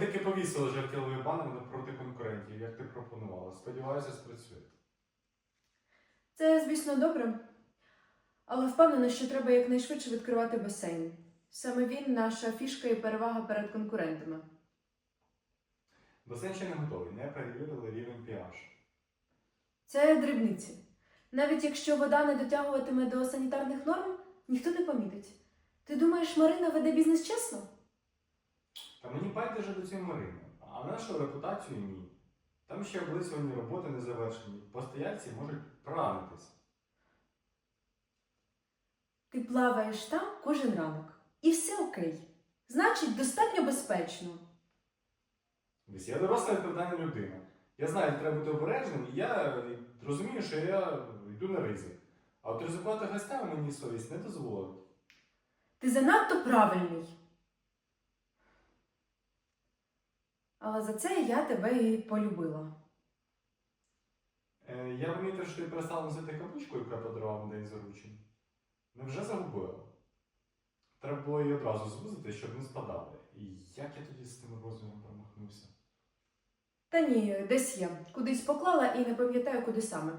таки повісили жартівливий банер напроти конкурентів, як ти пропонувала. Сподіваюся, спрацює. Це, звісно, добре. Але впевнена, що треба якнайшвидше відкривати басейн. Саме він наша фішка і перевага перед конкурентами. Басейн ще не готовий, не перевірили рівень pH. Це дрібниці. Навіть якщо вода не дотягуватиме до санітарних норм, ніхто не помітить. Ти думаєш, Марина веде бізнес чесно? Та мені байдуже до цієї Марини, а нашу репутацію ні. Там ще облисувані роботи не завершені. Постояльці можуть поранитись. Ти плаваєш там кожен ранок. І все окей. Значить, достатньо безпечно. Десь я доросла відповідальна людина. Я знаю, треба бути обережним, і я розумію, що я йду на ризик. А от ризикувати гостями мені совість не дозволить. Ти занадто правильний. Але за це я тебе і полюбила. Е, я помітив, що ти перестала носити каблучку, яку я подарував на день заручень. Невже загубила? Треба було її одразу звузити, щоб не спадали. І як я тоді з тим розміром промахнувся? Та ні, десь я. Кудись поклала і не пам'ятаю, куди саме.